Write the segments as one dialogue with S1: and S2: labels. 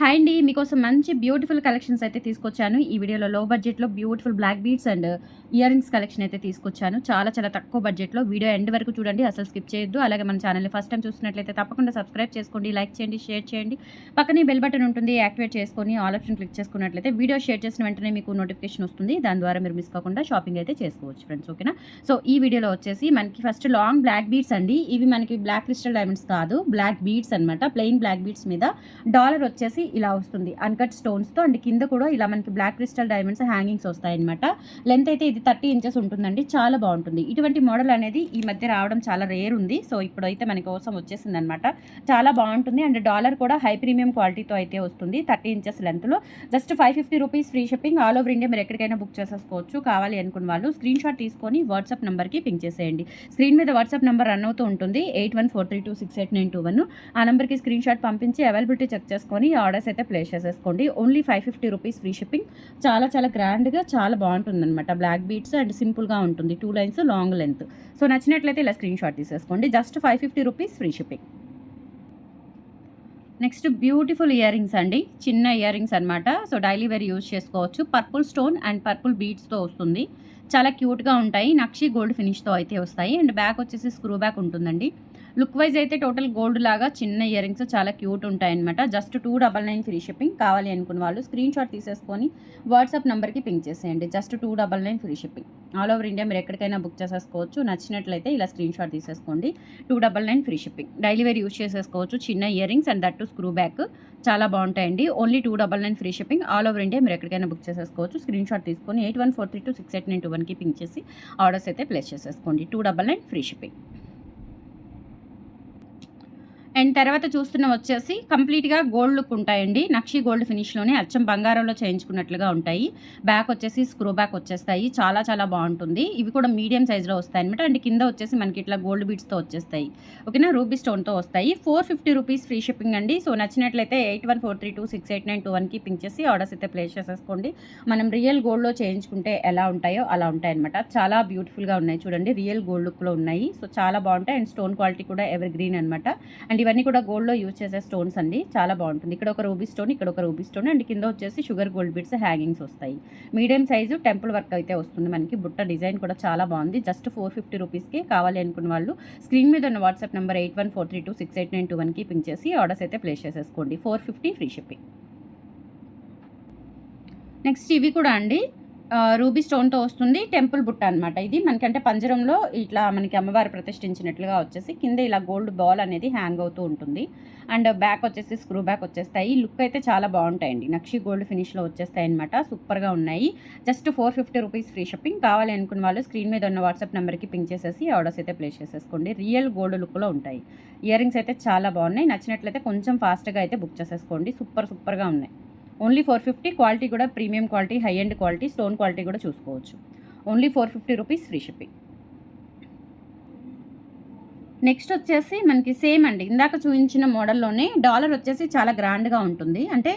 S1: Hi అండి మీకోసం మంచి బ్యూటిఫుల్ కలెక్షన్స్ అయితే తీసుకొచ్చాను. ఈ వీడియోలో లో బడ్జెట్లో beautiful black beads and earrings collection అయితే తీసుకొచ్చాను. చాలా చాలా తక్కువ బడ్జెట్లో. వీడియో ఎండ్ వరకు చూడండి. అసలు స్కిప్ చేయొద్దు. అలాగే మన ఛానల్ని ఫస్ట్ టైం చూసినట్లయితే తప్పకుండా సబ్స్క్రైబ్ చేసుకోండి లైక్ చేయండి షేర్ చేయండి. పక్కనే బెల్ బటన్ ఉంటుంది యాక్టివేట్ చేసుకొని ఆల్ ఆప్షన్ క్లిక్ చేసుకున్నట్లయితే వీడియో షేర్ చేసిన వెంటనే మీకు నోటిఫికేషన్ వస్తుంది. దాని ద్వారా మీరు మిస్ కాకుండా షాపింగ్ అయితే చేసుకోవచ్చు ఫ్రెండ్స్ ఓకేనా? సో ఈ వీడియోలో వచ్చేసి మనకి ఫస్ట్ లాంగ్ బ్లాక్ బీడ్స్ అండి. ఇవి మనకి బ్లాక్ క్రిస్టల్ డైమండ్స్ కాదు బ్లాక్ బీడ్స్ అనమాట ప్లెయిన్ బ్లాక్ బీడ్స్ మీద డాలర్ వచ్చేసి ఇలా వస్తుంది. అన్కట్ స్టోన్స్తో అండ్ కింద కూడా ఇలా మనకి బ్లాక్ క్రిస్టల్ డైమండ్స్ హ్యాంగింగ్స్ వస్తాయి అనమాట లెంత్ అయితే ఇది థర్టీ ఇంచెస్ ఉంటుందండి. చాలా బాగుంటుంది. ఇటువంటి మోడల్ అనేది ఈ మధ్య రావడం చాలా రేర్ ఉంది. సో ఇప్పుడైతే మన కోసం వచ్చేసింది అనమాట చాలా బాగుంటుంది. అండ్ డాలర్ కూడా హై ప్రీమియం క్వాలిటీతో అయితే వస్తుంది. థర్టీ ఇంచెస్ లెంత్లో. Just five fifty rupees free shipping all over India. మీరు ఎక్కడికైనా బుక్ చేసేసుకోవచ్చు. కావాలి అనుకున్న వాళ్ళు స్క్రీన్ షాట్ తీసుకొని వాట్సాప్ నెంబర్కి పింక్ చేసేయండి. స్క్రీన్ మీద వాట్సాప్ నెంబర్ రన్ అవుతూ ఉంటుంది. Eight one four three two six eight nine two one. ఆ నెంబర్కి స్క్రీన్ షాట్ పంపించి అవైలబిలిటీ చెక్ చేసుకొని ఆర్డర్స్ అయితే ప్లేస్ చేసేసుకోండి. Only five fifty rupees free shipping. చాలా చాలా గ్రాండ్గా చాలా బాగుంటుంది అనమాట బ్లాక్ బీట్స్ అండ్ సింపుల్గా ఉంటుంది. Two lines long length so నచ్చినట్లయితే ఇలా స్క్రీన్ షాట్ తీసేసుకోండి. Just five fifty rupees free shipping. Next beautiful ear rings అండి. చిన్న ఇయర్ రింగ్స్ అనమాట సో డైలీ వేర్ యూజ్ చేసుకోవచ్చు. పర్పుల్ స్టోన్ అండ్ పర్పుల్ బీట్స్తో వస్తుంది. చాలా క్యూట్గా ఉంటాయి. నక్షి గోల్డ్ ఫినిష్తో అయితే వస్తాయి. అండ్ బ్యాక్ వచ్చేసి స్క్రూ బ్యాక్ ఉంటుందండి. లుక్ వైజ్ అయితే టోటల్ గోల్డ్ లాగా చిన్న ఇయర్ రింగ్స్ చాలా క్యూట్ ఉంటాయి అనమాట just two double nine free shipping కావాలి అనుకున్న వాళ్ళు స్క్రీన్ షాట్ తీసేసుకొని వాట్సాప్ నెంబర్కి పింక్ చేసేయండి. Just two double nine free shipping. All over India మీరు ఎక్కడికైనా బుక్ చేసేసుకోవచ్చు. నచ్చినట్లయితే ఇలా స్క్రీన్ షాట్ తీసేసుకోండి. Two double nine free shipping. Daily wear use చేసేసుకోవచ్చు. చిన్న ear rings and that to screw back చాలా బాగుంటాయండి. Only two double nine free shipping all over India మీరు ఎక్కడికైనా బుక్ చేసేసుకోవచ్చు. స్క్రీన్ షాట్ తీసుకొని eight one four three two six eight nine two వన్కి ping చేసి ఆర్డర్స్ అయితే ప్లేస్ చేసేసుకోండి. Two double nine free shipping. And తర్వాత చూస్తున్న వచ్చేసి కంప్లీట్గా గోల్డ్ లుక్ ఉంటాయండి. నక్షి గోల్డ్ ఫినిష్లోనే అచ్చం బంగారంలో చేయించుకున్నట్లుగా ఉంటాయి. బ్యాక్ వచ్చేసి స్క్రూ బ్యాక్ వచ్చేస్తాయి. చాలా చాలా బాగుంటుంది. ఇవి కూడా మీడియం సైజులో వస్తాయి అనమాట అండ్ కింద వచ్చేసి మనకి ఇట్లా గోల్డ్ బీడ్స్తో వచ్చేస్తాయి. ఓకేనా? రూబీ స్టోన్తో వస్తాయి. Four fifty rupees free shipping అండి. సో నచ్చినట్లయితే eight one four three two six eight nine two వన్కి పింక్ చేసి ఆర్డర్స్ అయితే ప్లేస్ చేసేసుకోండి. మనం రియల్ గోల్డ్లో చేయించుకుంటే ఎలా ఉంటాయో అలా ఉంటాయి అనమాట చాలా బ్యూటిఫుల్గా ఉన్నాయి చూడండి. రియల్ గోల్డ్ లుక్లో ఉన్నాయి. సో చాలా బాగుంటాయి. అండ్ స్టోన్ క్వాలిటీ కూడా ఎవర్ గ్రీన్ అనమాట అండ్ ఇవన్నీ కూడా గోల్డ్లో యూజ్ చేసే స్టోన్స్ అండి. చాలా బాగుంటుంది. ఇక్కడ ఒక రూబీ స్టోన్ ఇక్కడ ఒక రూబీ స్టోన్ అండ్ కింద వచ్చేసి షుగర్ గోల్డ్ బిట్స్ హ్యాంగింగ్స్ వస్తాయి. మీడియం సైజు టెంపుల్ వర్క్ అయితే వస్తుంది మనకి. బుట్ట డిజైన్ కూడా చాలా బాగుంది. జస్ట్ ఫోర్ ఫిఫ్టీ రూపీస్కి కావాలి అనుకున్న వాళ్ళు స్క్రీన్ మీద ఉన్న WhatsApp number eight one four three two six eight nine two వన్కి పింక్ చేసి ఆర్డర్స్ అయితే ప్లేస్ చేసేసుకోండి. Four fifty free shipping next ఇవి కూడా అండి. రూబీ స్టోన్తో వస్తుంది టెంపుల్ బుట్ట అనమాట ఇది మనకంటే పంజరంలో ఇట్లా మనకి అమ్మవారు ప్రతిష్ఠించినట్లుగా వచ్చేసి కింద ఇలా గోల్డ్ బాల్ అనేది హ్యాంగ్ అవుతూ ఉంటుంది. అండ్ బ్యాక్ వచ్చేసి స్క్రూ బ్యాక్ వచ్చేస్తాయి. లుక్ అయితే చాలా బాగుంటాయండి. నక్షి గోల్డ్ ఫినిష్లో వచ్చేస్తాయి అనమాట సూపర్గా ఉన్నాయి. Just four fifty rupees free shipping. కావాలి అనుకున్న వాళ్ళు స్క్రీన్ మీద ఉన్న వాట్సాప్ నెంబర్కి పింక్ చేసేసి ఆర్డర్స్ అయితే ప్లేస్ చేసేసుకోండి. రియల్ గోల్డ్ లుక్లో ఉంటాయి. ఇయర్ రింగ్స్ అయితే చాలా బాగున్నాయి. నచ్చినట్లయితే కొంచెం ఫాస్ట్గా అయితే బుక్ చేసేసుకోండి. సూపర్ సూపర్గా ఉన్నాయి. ఓన్లీ ఫోర్ ఫిఫ్టీ క్వాలిటీ కూడా premium quality high and quality stone quality కూడా చూసుకోవచ్చు. Only four fifty rupees free shipping. Next వచ్చేసి మనకి సేమ్ అండి. ఇందాక చూపించిన మోడల్లోనే డాలర్ వచ్చేసి చాలా గ్రాండ్గా ఉంటుంది. అంటే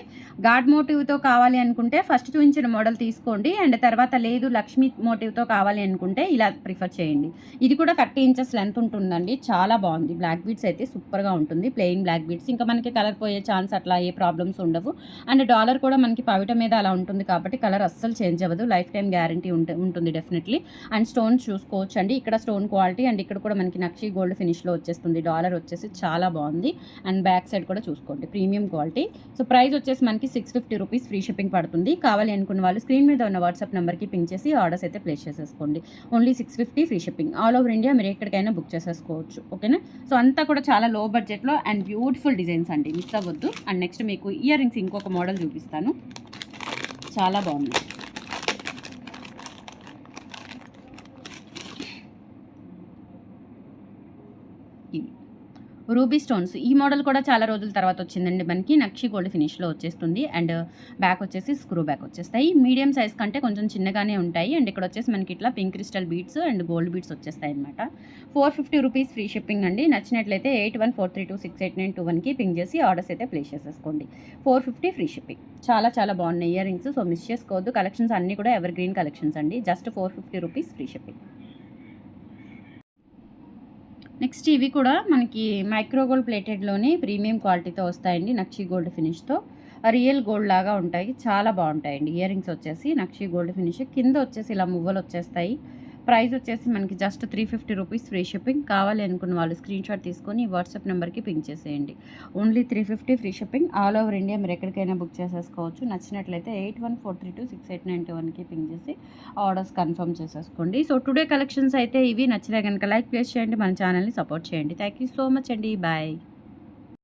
S1: గాడ్ మోటివ్తో కావాలి అనుకుంటే ఫస్ట్ చూపించిన మోడల్ తీసుకోండి. అండ్ తర్వాత లేదు లక్ష్మీ మోటివ్తో కావాలి అనుకుంటే ఇలా ప్రిఫర్ చేయండి. ఇది కూడా థర్టీ ఇంచెస్ లెంత్ ఉంటుందండి. చాలా బాగుంది. బ్లాక్ బీడ్స్ అయితే సూపర్గా ఉంటుంది. Plain black beads. ఇంకా మనకి కలర్ పోయే ఛాన్స్ అట్లా ఏ ప్రాబ్లమ్స్ ఉండవు. అండ్ డాలర్ కూడా మనకి పవిట మీద అలా ఉంటుంది కాబట్టి కలర్ అస్సలు చేంజ్ అవ్వదు. లైఫ్ టైం గ్యారంటీ ఉంటుంది డెఫినెట్లీ. అండ్ స్టోన్ చూసుకోవచ్చు అండి ఇక్కడ స్టోన్ క్వాలిటీ అండ్ ఇక్కడ కూడా మనకి నక్షి గోల్డ్ ఫినిష్ రేంజ్లో వచ్చేస్తుంది. డాలర్ వచ్చేసి చాలా బాగుంది. అండ్ బ్యాక్ సైడ్ కూడా చూసుకోండి. Premium quality. సో ప్రైస్ వచ్చేసి మనకి six fifty rupees free shipping పడుతుంది. కావాలి అనుకున్న వాళ్ళు స్క్రీన్ మీద ఉన్న వాట్సాప్ నెంబర్కి పింక్ చేసి ఆర్డర్స్ అయితే ప్లేస్ చేసేసుకోండి. Only six fifty free shipping. All over India మీరు ఎక్కడికైనా బుక్ చేసేసుకోవచ్చు. ఓకేనా? సో అంతా కూడా చాలా లో బడ్జెట్లో అండ్ బ్యూటిఫుల్ డిజైన్స్ అండి. మిస్ అవ్వద్దు. అండ్ నెక్స్ట్ మీకు ఇయర్ రింగ్స్ ఇంకొక మోడల్ చూపిస్తాను. చాలా బాగుంది రూబీ స్టోన్స్. ఈ మోడల్ కూడా చాలా రోజుల తర్వాత వచ్చిందండి మనకి. నక్షి గోల్డ్ ఫినిష్లో వచ్చేస్తుంది. అండ్ బ్యాక్ వచ్చేసి స్క్రూ బ్యాక్ వచ్చేస్తాయి. మీడియం సైజ్ కంటే కొంచెం చిన్నగానే ఉంటాయి. అండ్ ఇక్కడ వచ్చేసి మనకి ఇట్లా pink crystal beads and gold beads వచ్చేస్తాయి అనమాట four fifty rupees free shipping అండి. నచ్చినట్లయితే eight one four three two six eight nine two వన్కి పింక్ చేసి ఆర్డర్స్ అయితే ప్లేస్ చేసేసుకోండి. Four fifty free shipping. చాలా చాలా బాగున్నాయి. Earrings. సో మిస్ చేసుకోవద్దు. కలెక్షన్స్ అన్నీ కూడా ఎవర్ గ్రీన్ కలెక్షన్స్ అండి. Just four fifty rupees free shipping. Next ఇవి కూడా మనకి మైక్రో గోల్డ్ ప్లేటెడ్లోనే ప్రీమియం క్వాలిటీతో వస్తాయండి నక్షి గోల్డ్ ఫినిష్తో రియల్ గోల్డ్ లాగా ఉంటాయి చాలా బాగుంటాయండి. ఇయర్ రింగ్స్ వచ్చేసి నక్షి గోల్డ్ ఫినిష్ కింద వచ్చేసి ఇలా మువ్వలు వచ్చేస్తాయి. ప్రైస్ వచ్చేసి మనకి just three fifty rupees free shipping కావాలి అనుకున్న వాళ్ళు స్క్రీన్ షాట్ తీసుకొని వాట్సాప్ నెంబర్కి పింక్ చేసేయండి. Only three fifty free shipping all over India మీరు ఎక్కడికైనా బుక్ చేసేసుకోవచ్చు. నచ్చినట్లయితే eight one four three two six eight nine two వన్కి పింక్ చేసి ఆర్డర్స్ కన్ఫర్మ్ చేసేసుకోండి. సో టుడే కలెక్షన్స్ అయితే ఇవి. నచ్చితే కనుక లైక్ ప్లేస్ చేయండి. మన ఛానల్ని సపోర్ట్ చేయండి. థ్యాంక్ యూ సో మచ్ అండి. బాయ్